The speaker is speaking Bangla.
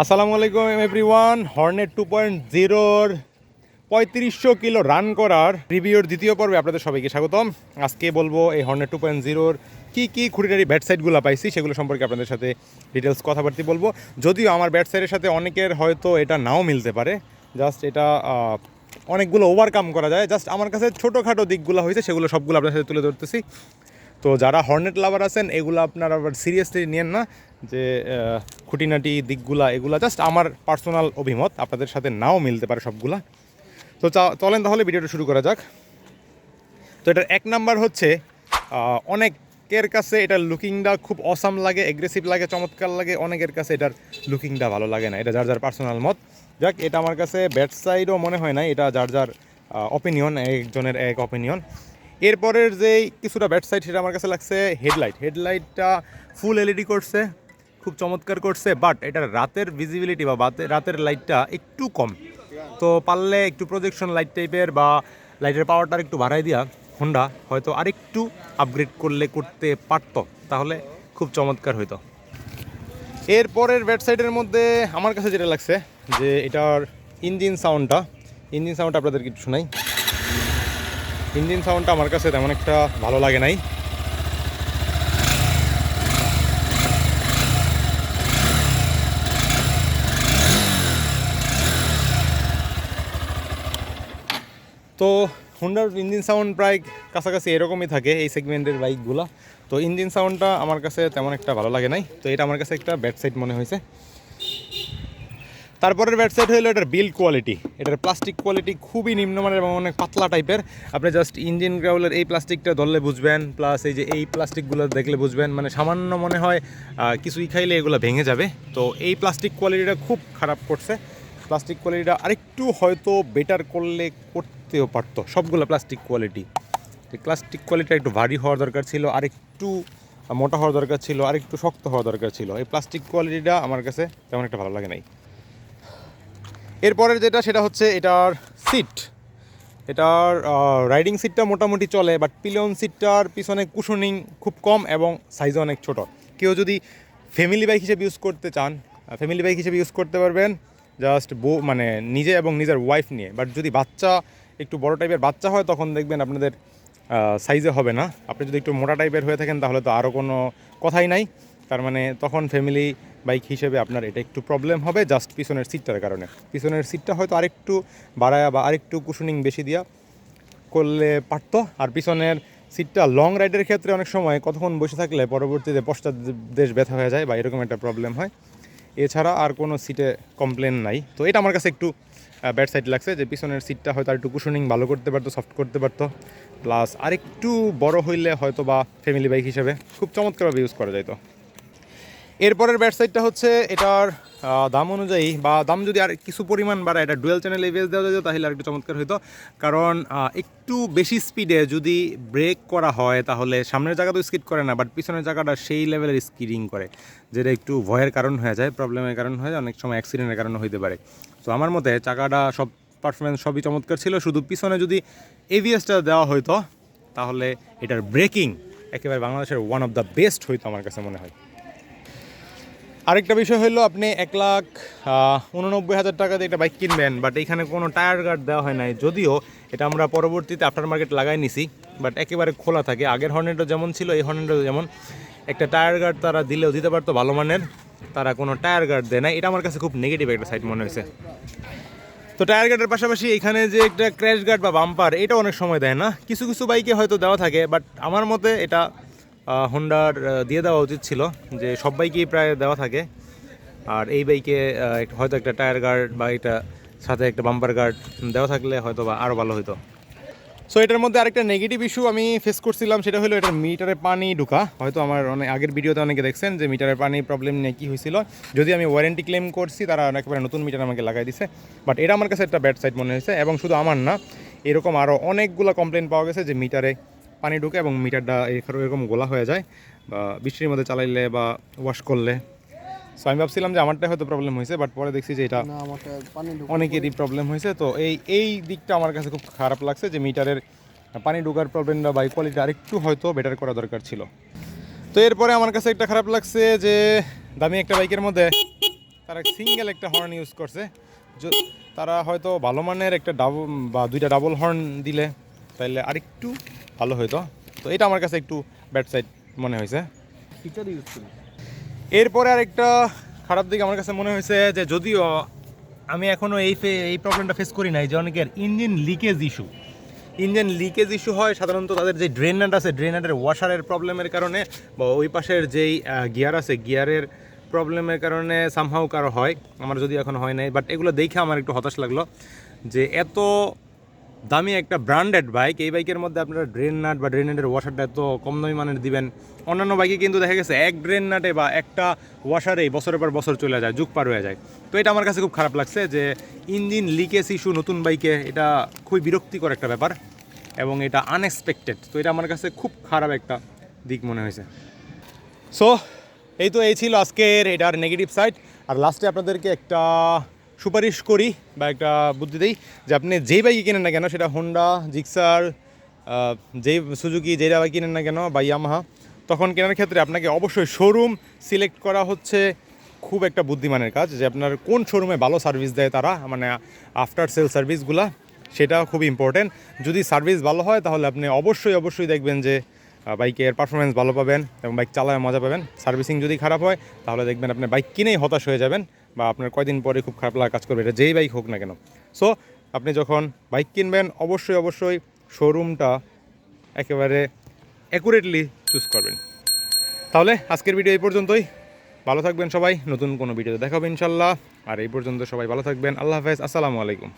আসসালামু আলাইকুম এভরিওয়ান হর্নেট টু পয়েন্ট জিরোর পঁয়ত্রিশশো কিলো রান করার রিভিউর দ্বিতীয় পর্বে আপনাদের সবাইকে স্বাগতম। আজকে বলব এই হর্নেট টু পয়েন্ট জিরোর কী কী খুঁটিনারি ব্যাট সাইডগুলো পাইছি, সেগুলো সম্পর্কে আপনাদের সাথে ডিটেলস কথাবার্তি বলব। যদিও আমার ব্যাট সাইডের সাথে অনেকের হয়তো এটা নাও মিলতে পারে জাস্ট এটা অনেকগুলো ওভারকাম করা যায়। জাস্ট আমার কাছে ছোটোখাটো দিকগুলো হয়েছে, সেগুলো সবগুলো আপনাদের সাথে তুলে ধরতেছি। তো যারা হর্নেট লাভার আছেন, এগুলো আপনারা আবার সিরিয়াসলি নিয়েন না যে খুঁটিনাটি, দিকগুলা, এগুলা জাস্ট আমার পার্সোনাল অভিমত, আপনাদের সাথে নাও মিলতে পারে সবগুলা। তো চলেন তাহলে ভিডিওটা শুরু করা যাক। তো এটার এক নাম্বার হচ্ছে অনেকের কাছে এটার লুকিংটা খুব অসাম লাগে এগ্রেসিভ লাগে, চমৎকার লাগে, অনেকের কাছে এটার লুকিংটা ভালো লাগে না। এটা যার যার পার্সোনাল মত। যাক, এটা আমার কাছে ব্যাট সাইডও মনে হয় না এটা যার যার অপিনিয়ন একজনের এক অপিনিয়ন এরপরের যেই কিছুটা ব্যাট সাইড সেটা আমার কাছে লাগছে হেডলাইট হেডলাইটটা ফুল এলইডি করছে, খুব চমৎকার করছে বাট এটা রাতের ভিজিবিলিটি বা রাতের লাইটটা একটু কম। তো পারলে একটু প্রজেকশন লাইট টাইপের বা লাইটের পাওয়ারটা একটু বাড়াই দিয়া হোন্ডা হয়তো আরেকটু আপগ্রেড করলে, করতে পারতো। তাহলে খুব চমৎকার হইতো। এরপরের ওয়েবসাইটের মধ্যে আমার কাছে যেটা লাগছে, যে এটার ইঞ্জিন সাউন্ডটা ইঞ্জিন সাউন্ডটা আপনাদেরকে একটু শোনাই। ইঞ্জিন সাউন্ডটা আমার কাছে তেমন একটা ভালো লাগে নাই। তো হুন্ডার ইঞ্জিন সাউন্ড প্রায় কাছাকাছি এরকমই থাকে এই সেগমেন্টের বাইকগুলো তো ইঞ্জিন সাউন্ডটা আমার কাছে তেমন একটা ভালো লাগে নাই। তো এটা আমার কাছে একটা ব্যাড সাইড মনে হয়েছে। তারপরের ব্যাড সাইড হলো এটার বিল্ড কোয়ালিটি এটার প্লাস্টিক কোয়ালিটি খুবই নিম্নমানের এবং অনেক পাতলা টাইপের আপনি জাস্ট ইঞ্জিন গ্রাউলের এই প্লাস্টিকটা ধরলে বুঝবেন প্লাস এই যে এই প্লাস্টিকগুলো দেখলে বুঝবেন মানে সামান্য মনে হয় কিছুই খাইলে এগুলো ভেঙে যাবে। তো এই প্লাস্টিক কোয়ালিটিটা খুব খারাপ করছে। প্লাস্টিক কোয়ালিটিটা আরেকটু হয়তো বেটার করলে করতেও পারতো, সবগুলো প্লাস্টিক কোয়ালিটি প্লাস্টিক কোয়ালিটিটা একটু ভারী হওয়ার দরকার ছিল, আরেকটু মোটা হওয়ার দরকার ছিল, আরেকটু শক্ত হওয়ার দরকার ছিল। এই প্লাস্টিক কোয়ালিটিটা আমার কাছে তেমন একটা ভালো লাগে নাই। এরপরের যেটা, সেটা হচ্ছে এটার সিট এটার রাইডিং সিটটা মোটামুটি চলে বাট পিলিয়ন সিটটার পিছনে কুশনিং খুব কম এবং সাইজও অনেক ছোট। কেউ যদি ফ্যামিলি বাইক হিসেবে ইউজ করতে চান ফ্যামিলি বাইক হিসেবে ইউজ করতে পারবেন জাস্ট বউ মানে নিজে এবং নিজের ওয়াইফ নিয়ে। বাট যদি বাচ্চা, একটু বড় টাইপের বাচ্চা হয়, তখন দেখবেন আপনাদের সাইজে হবে না। আপনি যদি একটু মোটা টাইপের হয়ে থাকেন, তাহলে তো আরও কোনো কথাই নাই। তার মানে তখন ফ্যামিলি বাইক হিসেবে আপনার এটা একটু প্রবলেম হবে জাস্ট পিছনের সিটটার কারণে। পিছনের সিটটা হয়তো আরেকটু বাড়ায়া বা আরেকটু কুশনিং বেশি দিয়া করলে পারতো। আর পিছনের সিটটা লং রাইডের ক্ষেত্রে অনেক সময় কতক্ষণ বসে থাকলে পরবর্তীতে পশ্চাৎ দেশ ব্যথা হয়ে যায় বা এরকম একটা প্রবলেম হয়। এছাড়া আর কোনো সিটে কমপ্লেন নাই। তো এটা আমার কাছে একটু ব্যাড সাইড লাগছে যে পিছনের সিটটা হয়তো আর একটু কুশনিং ভালো করতে পারতো সফট করতে পারতো। প্লাস আরেকটু বড় হইলে হয়তো বা ফ্যামিলি বাইক হিসেবে খুব চমৎকারভাবে ইউজ করা যাইতো। এরপরের ব্যাট সাইডটা হচ্ছে এটার দাম অনুযায়ী বা দাম যদি আর কিছু পরিমাণ বাড়ায়, এটা ডুয়েল চ্যানেল এভিএস দেওয়া যেত তাহলে আর একটু চমৎকার হতো কারণ একটু বেশি স্পিডে যদি ব্রেক করা হয়, তাহলে সামনের জায়গা তো স্কিড করে না বাট পিছনের জায়গাটা সেই লেভেলের স্কিডিং করে, যেটা একটু ভয়ের কারণ হয়ে যায় প্রবলেমের কারণ হয়ে যায়, অনেক সময় অ্যাক্সিডেন্টের কারণে হইতে পারে। তো আমার মতে চাকাটা সব পারফরমেন্স সবই চমৎকার ছিল, শুধু পিছনে যদি এভিএসটা দেওয়া হতো তাহলে এটার ব্রেকিং একেবারে বাংলাদেশের ওয়ান অফ দ্য বেস্ট হইতো আমার কাছে মনে হয়। আরেকটা বিষয় হলো আপনি এক লাখ উননব্বই হাজার টাকা দিয়ে একটা বাইক কিনবেন বাট এখানে কোনো টায়ার গার্ড দেওয়া হয় নাই। যদিও এটা আমরা পরবর্তীতে আফটার মার্কেট লাগাই নিছি বাট একেবারে খোলা থাকে। আগের হর্নেটও যেমন ছিল, এই হর্নেটও যেমন। একটা টায়ার গার্ড তারা দিলেও দিতে পারতো ভালো মানের, তারা কোনো টায়ার গার্ড দেয় না এটা আমার কাছে খুব নেগেটিভ একটা সাইড মনে হয়েছে। তো টায়ার গার্ডের পাশাপাশি এখানে যে একটা ক্র্যাশ গার্ড বা বাম্পার এটা অনেক সময় দেয় না। কিছু কিছু বাইকে হয়তো দেওয়া থাকে বাট আমার মতে এটা হোন্ডার দিয়ে দেওয়া উচিত ছিল যে সব বাইকেই প্রায় দেওয়া থাকে। আর এই বাইকে হয়তো একটা টায়ার গার্ড বা এটা সাথে একটা বাম্পার গার্ড দেওয়া থাকলে হয়তো বা আরও ভালো হতো সো এটার মধ্যে আরেকটা নেগেটিভ ইস্যু আমি ফেস করছিলাম, সেটা হলো এটার মিটারে পানি ঢুকা। হয়তো আমার অনেক আগের ভিডিওতে অনেকে দেখছেন যে মিটারের পানি প্রবলেম নিয়ে কী হয়েছিল। যদি আমি ওয়ারেন্টি ক্লেম করছি, তারা একেবারে নতুন মিটার আমাকে লাগাই দিছে। বাট এটা আমার কাছে একটা ব্যাড সাইড মনে হয়েছে, এবং শুধু আমার না, এরকম আরও অনেকগুলো কমপ্লেন পাওয়া গেছে যে মিটারে পানি ঢুকে এবং মিটারটা এরকম গোলা হয়ে যায় বা বৃষ্টির মধ্যে চালাইলে বা ওয়াশ করলে। সো আমি ভাবছিলাম যে আমারটা হয়তো প্রবলেম হয়েছে বাট পরে দেখছি যে এটা অনেকেরই প্রবলেম হয়েছে। তো এই এই দিকটা আমার কাছে খুব খারাপ লাগছে যে মিটারের পানি ঢোকার প্রবলেমটা বা কোয়ালিটি আরেকটু হয়তো বেটার করা দরকার ছিল। তো তো এরপরে আমার কাছে একটা খারাপ লাগছে যে দামি একটা বাইকের মধ্যে তারা সিঙ্গেল একটা হর্ন ইউজ করছে। তারা হয়তো ভালো মানের একটা ডাবল বা দুইটা ডাবল হর্ন দিলে তাইলে আরেকটু ভালো হতো তো? এটা আমার কাছে একটু ব্যাড সাইড মনে হয়েছে। ফিচার ইউজ করি। এরপরে আরেকটা খারাপ দিক আমার কাছে মনে হয়েছে যে যদিও আমি এখনও এই এই প্রবলেমটা ফেস করি নাই যে অনেকের engine leakage issue engine leakage issue হয় সাধারণত তাদের যে ড্রেনাট আছে ড্রেনাটের ওয়াশারের প্রবলেমের কারণে বা ওই পাশের যেই গিয়ার আছে গিয়ারের প্রবলেমের কারণে সামহাও কারও হয়। আমার যদি এখন হয় নাই বাট এগুলো দেখে আমার একটু হতাশ লাগল যে এত দামি একটা ব্র্যান্ডেড বাইক এই বাইকের মধ্যে আপনারা ড্রেন নাট বা ড্রেনেটের ওয়াশারটা এত কম দামি মানের দিবেন। অন্যান্য বাইকে কিন্তু দেখা গেছে এক ড্রেন নাটে বা একটা ওয়াশারেই বছরের পর বছর চলে যায়, যুগ পার হয়ে যায়। তো এটা আমার কাছে খুব খারাপ লাগছে যে ইঞ্জিন লিকেজ ইস্যু নতুন বাইকে এটা খুবই বিরক্তিকর একটা ব্যাপার এবং এটা আনএক্সপেক্টেড তো এটা আমার কাছে খুব খারাপ একটা দিক মনে হয়েছে। সো এই তো এই ছিল আজকের এটার নেগেটিভ সাইড আর লাস্টে আপনাদেরকে একটা সুপারিশ করি বা একটা বুদ্ধি দিই যে আপনি যেই বাইকই কিনেন না কেন, সেটা হোন্ডা জিক্সার যেই সুজুকি যেই বাইক কিনেন না কেন বা ইয়ামাহা তখন কেনার ক্ষেত্রে আপনাকে অবশ্যই শোরুম সিলেক্ট করা হচ্ছে খুব একটা বুদ্ধিমানের কাজ যে আপনার কোন শোরুমে ভালো সার্ভিস দেয় তারা মানে আফটার সেল সার্ভিসগুলা সেটা খুব ইম্পর্টেন্ট যদি সার্ভিস ভালো হয়, তাহলে আপনি অবশ্যই অবশ্যই দেখবেন যে বাইকের পারফরমেন্স ভালো পাবেন এবং বাইক চালায় মজা পাবেন। সার্ভিসিং যদি খারাপ হয়, তাহলে দেখবেন আপনি বাইক কিনেই হতাশ হয়ে যাবেন। বা আপনার কয়দিন পরে খুব খারাপ লাগা কাজ করবে, এটা যেই বাইক হোক না কেন। সো আপনি যখন বাইক কিনবেন, অবশ্যই অবশ্যই শোরুমটা একেবারে অ্যাকুরেটলি চুজ করবেন। তাহলে আজকের ভিডিও এই পর্যন্তই। ভালো থাকবেন সবাই, নতুন কোনো ভিডিওতে দেখাবো ইনশাল্লাহ। আর এই পর্যন্ত সবাই ভালো থাকবেন। আল্লাহ হাফেজ, আসসালামু আলাইকুম।